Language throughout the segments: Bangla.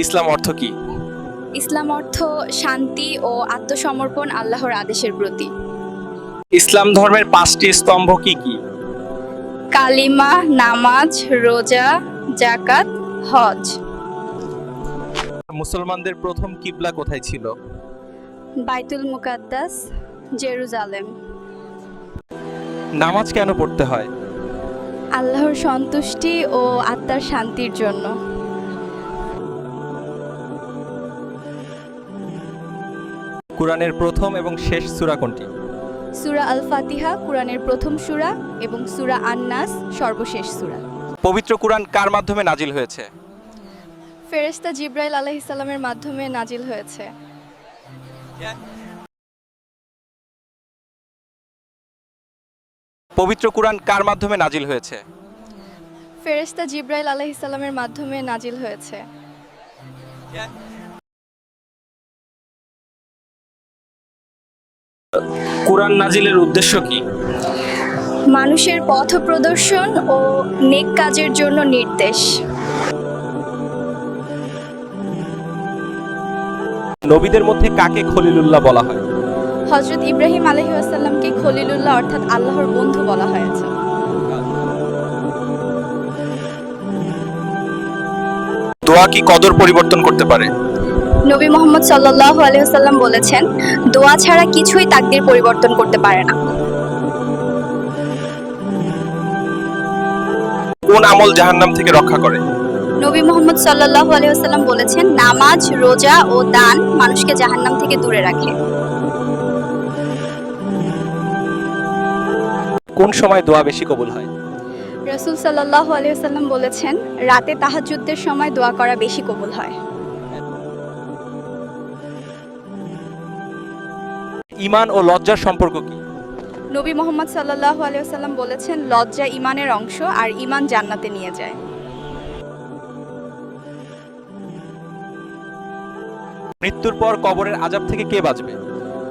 ইসলাম অর্থ কি? ইসলাম অর্থ শান্তি ও আত্মসমর্পণ আল্লাহর আদেশের প্রতি। ইসলাম ধর্মের পাঁচটি স্তম্ভ কি কি? কালিমা নামাজ রোজা জাকাত হজ। মুসলমানদের প্রথম কিবলা কোথায় ছিল? বাইতুল মুকাদ্দাস জেরুজালেম। নামাজ কেন পড়তে হয়? আল্লাহর সন্তুষ্টি ও আত্মার শান্তির জন্য। কোরআনের প্রথম এবং শেষ সূরা কোনটি? সুরা আল ফাতিহা কোরআনের প্রথম সুরা এবং সুরা আন্নাস সর্বশেষ সুরা। পবিত্র কোরআন কার মাধ্যমে নাজিল হয়েছে? ফেরেশতা জিব্রাইল আলাইহিসসালামের মাধ্যমে নাজিল হয়েছে। পবিত্র কোরআন কার মাধ্যমে নাজিল হয়েছে? ফেরেশতা জিব্রাইল আলাইহিসসালামের মাধ্যমে নাজিল হয়েছে। কোরআন নাজিলের উদ্দেশ্য কি? মানুষের পথ প্রদর্শন ও নেক কাজের জন্য নির্দেশ। নবীদের মধ্যে কাকে খলিলুল্লাহ বলা হয়? হজরত ইব্রাহিম আলহিউসাল্লামকে খলিলুল্লাহ অর্থাৎ আল্লাহর বন্ধু বলা হয়েছে। দোয়া কি কদর পরিবর্তন করতে পারে? নবী মোহাম্মদ সাল্লাহ আলহিহাল্লাম বলেছেন দোয়া ছাড়া কিছুই তাকদির পরিবর্তন করতে পারে না। কোন আমল জাহান্নাম থেকে রক্ষা করে? নবী মোহাম্মদ সাল্লাহ আলহিহাল্লাম বলেছেন নামাজ রোজা ও দান মানুষকে জাহান্নাম থেকে দূরে রাখে। কোন সময় দোয়া বেশি কবুল হয়? রসুল সাল্লাহ আলহিহাল্লাম বলেছেন রাতে তাহাজ্জুদের সময় দোয়া করা বেশি কবুল হয়। ইমান ও লজ্জার সম্পর্ক কি? নবী মোহাম্মদ সাল্লাহ আলিয়াল্লাম বলেছেন লজ্জা ইমানের অংশ আর ইমান জান্নাতে নিয়ে যায়। মৃত্যুর পর কবরের আজাব থেকে কে বাঁচবে?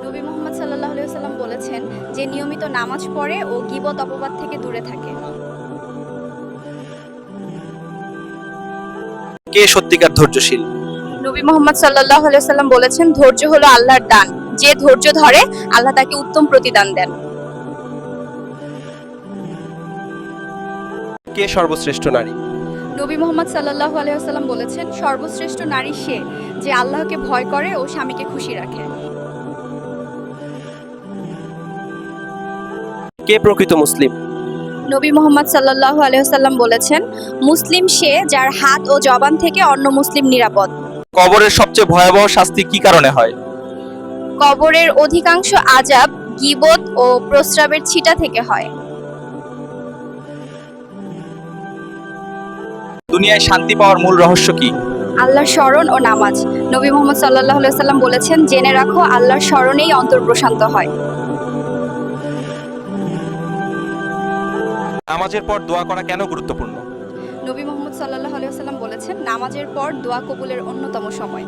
নবী মোহাম্মদ সাল্লাহ আলিয়াল্লাম বলেছেন যে নিয়মিত নামাজ পড়ে ও গিবত অপবাদ থেকে দূরে থাকে। কে সত্যিকার ধৈর্যশীল? নবী মোহাম্মদ সাল্লাহ আলিয়াল্লাম বলেছেন ধৈর্য হলো আল্লাহর দান। যে ধৈর্য ধরে আল্লাহ তাকে উত্তম প্রতিদান দেন। কে সর্বশ্রেষ্ঠ নারী? নবী মোহাম্মদ সাল্লাহ আলিয়াল্লাম বলেছেন সর্বশ্রেষ্ঠ নারী সে যে আল্লাহকে ভয় করে ও স্বামীকে খুশি রাখে। কে প্রকৃত মুসলিম? নবী মোহাম্মদ সাল্লাহ আলহাম বলেছেন মুসলিম সে যার হাত ও জবান থেকে অন্য মুসলিম নিরাপদ। কবরের সবচেয়ে ভয়াবহ শাস্তি কি কারণে হয়? কবরের অধিকাংশ আজাব গিবত ও প্রস্রাবের ছিটা থেকে হয়। দুনিয়ায় শান্তি পাওয়ার মূল রহস্য কি? আল্লাহর স্মরণ ও নামাজ। নবী মোহাম্মদ সাল্লাহ সাল্লাম বলেছেন জেনে রাখো আল্লাহর স্মরণেই অন্তর প্রশান্ত হয়। নামাজের পর দোয়া করা কেন গুরুত্বপূর্ণ? নবী মোহাম্মদ সাল্লাহ সাল্লাম বলেছেন নামাজের পর দোয়া কবুলের অন্যতম সময়।